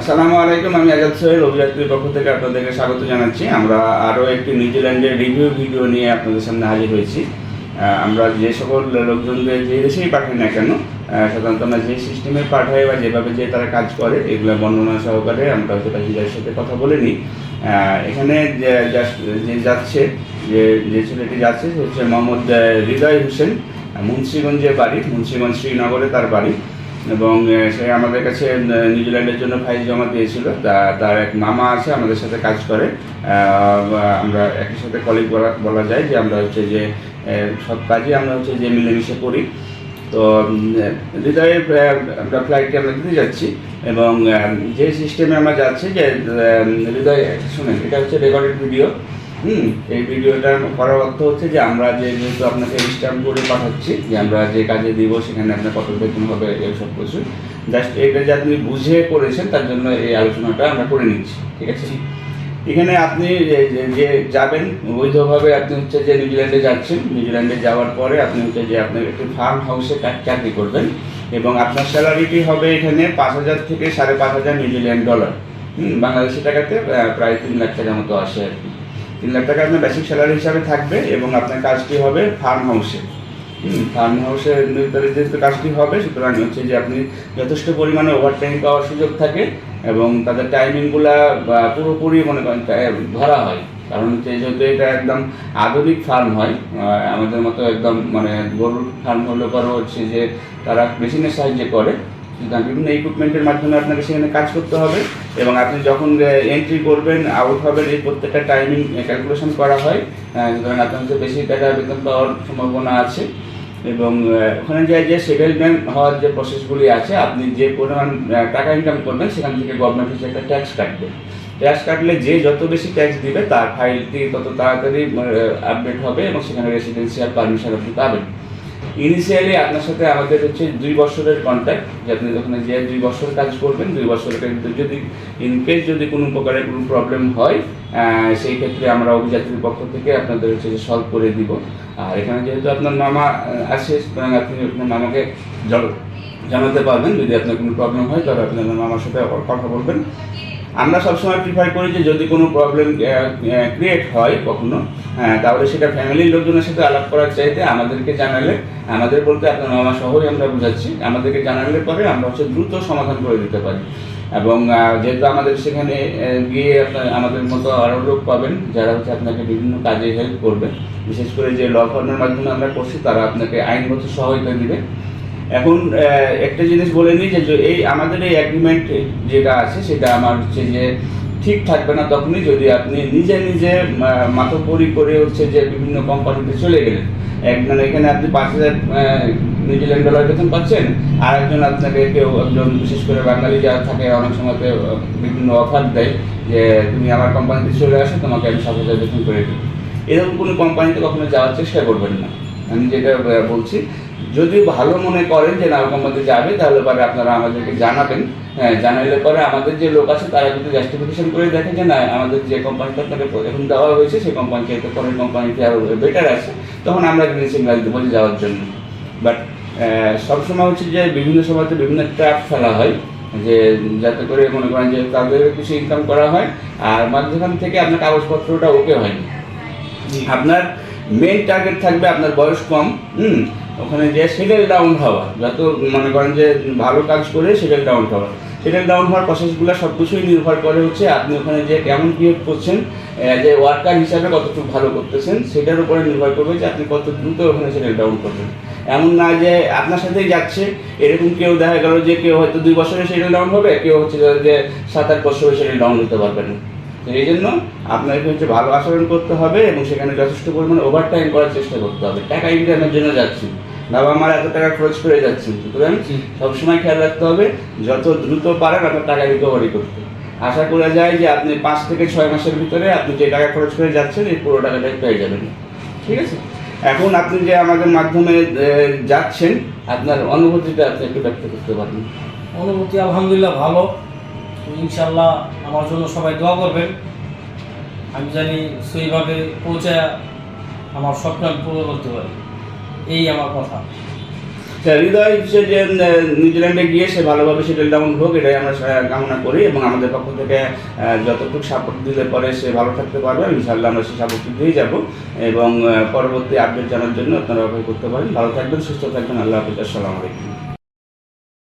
আসসালামু আলাইকুম আমি আজাদ সোহেল অভিযাত্রীর পক্ষ থেকে আপনাদেরকে স্বাগত জানাচ্ছি। আমরা আরও একটি নিউজিল্যান্ডের রিভিউ ভিডিও নিয়ে আপনাদের সামনে হাজির হয়েছি। আমরা যে সকল লোকজনদের যে দেশেই পাঠাই না কেন সাধারণত আমরা যে সিস্টেমে পাঠাই বা যেভাবে যে তারা কাজ করে এগুলো বর্ণনা সহকারে আমরা হয়তো প্যাসেঞ্জারের সাথে কথা বলে নিই। এখানে যে যাচ্ছে যে যে ছেলেটি যাচ্ছে সে হচ্ছে মোহাম্মদ হৃদয় হোসেন আহ, মুন্সিগঞ্জে বাড়ি মুন্সিগঞ্জ শ্রীনগরে তার বাড়ি। এবং সে আমাদের কাছে নিউজিল্যান্ডের জন্য ফাইল জমা দিয়েছিল। তার এক মামা আছে, আমাদের সাথে কাজ করে। আমরা একই সাথে কলিগ বলা বলা যায় যে আমরা হচ্ছে যে সব কাজই আমরা হচ্ছে যে মিলেমিশে করি। তো হৃদয়ে আমরা ফ্লাইটটি আমরা দিতে যাচ্ছি এবং যে সিস্টেমে আমরা যাচ্ছি যে হৃদয়, শুনেন, এটা হচ্ছে রেকর্ডেড ভিডিও হুম এই ভিডিওটা করার অর্থ হচ্ছে যে আমরা যে যেহেতু আপনাকে স্ট্যাম্প করে পাঠাচ্ছি যে আমরা যে কাজে দিব সেখানে আপনার কত বেতন হবে এইসব কিছু। জাস্ট এটা যে আপনি বুঝে করেছেন তার জন্য এই আলোচনাটা আমরা করে নিচ্ছি ঠিক আছে? এখানে আপনি যে যাবেন বৈধভাবে আপনি হচ্ছে যে নিউজিল্যান্ডে যাচ্ছেন নিউজিল্যান্ডে যাওয়ার পরে আপনি হচ্ছে যে আপনার একটি ফার্ম হাউসে চাকরি করবেন এবং আপনার স্যালারিটি হবে এখানে পাঁচ হাজার থেকে সাড়ে পাঁচ হাজার নিউজিল্যান্ড ডলার হুম বাংলাদেশি টাকাতে প্রায় তিন লাখ টাকার মতো আসে আর কি। তিন লাখ টাকা আপনার বেসিক স্যালারি হিসাবে থাকবে এবং আপনার কাজটি হবে ফার্ম হাউসে ফার্ম হাউসের ভিতরে যেহেতু কাজটি হবে, সুতরাং হচ্ছে যে আপনি যথেষ্ট পরিমাণে ওভারটাইম পাওয়ার সুযোগ থাকে এবং তাদের টাইমিংগুলা পুরোপুরি মনে করেন ধরা হয়। কারণ হচ্ছে যেহেতু এটা একদম আধুনিক ফার্ম হয় আমাদের মতো একদম মানে গরুর ফার্ম হলে পরে হচ্ছে যে তারা মেশিনের সাহায্যে করে। বিভিন্ন ইকুইপমেন্টের মাধ্যমে আপনাকে সেখানে কাজ করতে হবে এবং আপনি যখন এন্ট্রি করবেন আউট হবেন, এই প্রত্যেকটা টাইমিং ক্যালকুলেশন করা হয়। সুতরাং আপনার বেশি টাকা বেতন পাওয়ার সম্ভাবনা আছে। এবং ওখানে যে যে সেটেলমেন্ট হওয়ার যে প্রসেসগুলি আছে, আপনি যে পরিমাণ টাকা ইনকাম করবেন, সেখান থেকে গভর্নমেন্ট হচ্ছে একটা ট্যাক্স কাটবে। ট্যাক্স কাটলে যে যত বেশি ট্যাক্স দিবে, তার ফাইলটি তত তাড়াতাড়ি আপডেট হবে এবং সেখানে রেসিডেন্সিয়াল পারমিশন আপনি পাবেন। ইনিশিয়ালি আপনার সাথে আমাদের হচ্ছে দুই বছরের কন্ট্যাক্ট যে আপনি ওখানে যে দুই বছর কাজ করবেন, দুই বছরের যদি ইন কেস যদি কোনো প্রকারের কোনো প্রবলেম হয় সেই ক্ষেত্রে আমরা অভিযাত্রীর পক্ষ থেকে আপনাদের হচ্ছে সলভ করে দিব। আর এখানে যেহেতু আপনার মামা আছে, সুতরাং আপনি আপনার মামাকে জানাতে পারবেন। যদি আপনার কোনো প্রবলেম হয়, তাহলে আপনি আপনার মামার সাথে কথা বলবেন। আমরা সবসময় প্রিফার করি যে যদি কোনো প্রবলেম ক্রিয়েট হয় কখনো হ্যাঁ তাহলে সেটা ফ্যামিলির লোকজনের সাথে আলাপ করার চাইতে আমাদেরকে জানালে, আমাদের বলতে আপনার মামা শহরই আমরা বুঝাচ্ছি, আমাদেরকে জানালে পরে আমরা হচ্ছে দ্রুত সমাধান করে দিতে পারি। এবং যেহেতু আমাদের সেখানে গিয়ে আপনার আমাদের মতো আরও লোক পাবেন, যারা হচ্ছে আপনাকে বিভিন্ন কাজে হেল্প করবে, বিশেষ করে যে ল ফার্মের মাধ্যমে আমরা করছি, তারা আপনাকে আইনগত সহায়তা দিবে। এখন একটা জিনিস বলে নিই যে এই আমাদের এই অ্যাগ্রিমেন্ট যেটা আছে, সেটা আমার হচ্ছে যে ঠিক থাকবে না তখনই যদি আপনি নিজে নিজে মাতব্বরি করে হচ্ছে যে বিভিন্ন কোম্পানিতে চলে গেলেন। এক মানে এখানে আপনি পাঁচ হাজার নিউজিল্যান্ড ডলার বেতন পাচ্ছেন আর একজন আপনাকে কেউ একজন বিশেষ করে বাঙালি যারা থাকে, অনেক সময়তে বিভিন্ন অফার দেয় যে, তুমি আমার কোম্পানিতে চলে আসো, তোমাকে আমি সাত হাজার বেতন করে দেবো। এরকম কোনো কোম্পানিতে কখনো যাওয়ার চেষ্টা করবেন না। আমি যেটা বলছি যদি ভালো মনে করেন যে না কোম্পানিতে যাবে তাহলে পরে আপনারা আমাদেরকে জানাবেন। হ্যাঁ জানাইলে পরে আমাদের যে লোক আছে তারা যদি জাস্টিফিকেশন করে দেখে যে না আমাদের যে কোম্পানিটা আপনাকে এখন দেওয়া হয়েছে সেই কোম্পানি চাইতে পরের কোম্পানিতে আরও বেটার আছে। তখন আমরা গ্রিন গাড়ি দেবো যে যাওয়ার জন্য। বাট সবসময় হচ্ছে যে বিভিন্ন সময়তে বিভিন্ন ট্র্যাপ ফেলা হয় যে যাতে করে মনে করেন যে তাদের কিছু ইনকাম করা হয় আর মাঝখান থেকে আপনার কাগজপত্রটা ওকে হয়নি। আপনার মেন টার্গেট থাকবে আপনার বয়স কম হুম ওখানে যে সেটেল ডাউন হওয়া, যত মনে করেন যে ভালো কাজ করে সেটেল ডাউন হওয়া। সেটেল ডাউন হওয়ার প্রসেসগুলো সব কিছুই নির্ভর করে হচ্ছে আপনি ওখানে যে কেমন বিহেভ করছেন যে ওয়ার্কার হিসাবে কতটুকু ভালো করতেছেন, সেটার উপরে নির্ভর করবে যে আপনি কত দ্রুত ওখানে সেটেল ডাউন করবেন। এমন না যে আপনার সাথেই যাচ্ছে, এরকম কেউ দেখা গেল যে কেউ হয়তো দুই বছরে সেটেল ডাউন হবে, কেউ হচ্ছে যে সাত আট বছরে সেটেল ডাউন হতে পারবে না। তো এই জন্য আপনাকে হচ্ছে ভালো আচরণ করতে হবে এবং সেখানে যথেষ্ট পরিমাণে ওভার টাইম করার চেষ্টা করতে হবে। টাকা ইনকামের জন্য যাচ্ছেন বাবা মার এত টাকা খরচ করে যাচ্ছেন সুতরাং সবসময় খেয়াল রাখতে হবে যত দ্রুত পারেন আপনার টাকা রিকভারি করতে। আশা করা যায় যে আপনি পাঁচ থেকে ছয় মাসের ভিতরে আপনি যে টাকা খরচ করে যাচ্ছেন এই পুরো টাকাটাই পেয়ে যাবেন। ঠিক আছে? এখন আপনি যে আমাদের মাধ্যমে যাচ্ছেন আপনার অনুভূতিটা আপনি একটু ব্যক্ত করতে পারবেন। অনুভূতি আলহামদুলিল্লাহ ভালো। ইনশাল্লাহ আমার জন্য সবাই দোয়া করবেন। আমি জানি সেইভাবে পৌঁছে আমার স্বপ্ন আমি পূরণ করতে পারি। আমার কথা। হৃদয় সে যে নিউজিল্যান্ডে গিয়ে সে ভালোভাবে সেটেল ডাউন হোক, এটাই আমরা কামনা করি এবং আমাদের পক্ষ থেকে যতটুকু সাপোর্ট দিলে পরে সে ভালো থাকতে পারবে ইনশাল্লাহ আমরা সেই সাপোর্ট দিয়ে যাব এবং পরবর্তী আপডেট জানার জন্য আপনারা অপেক্ষা করতে পারেন। ভালো থাকবেন, সুস্থ থাকবেন, আল্লাহ হাফিজ, আসসালামু আলাইকুম।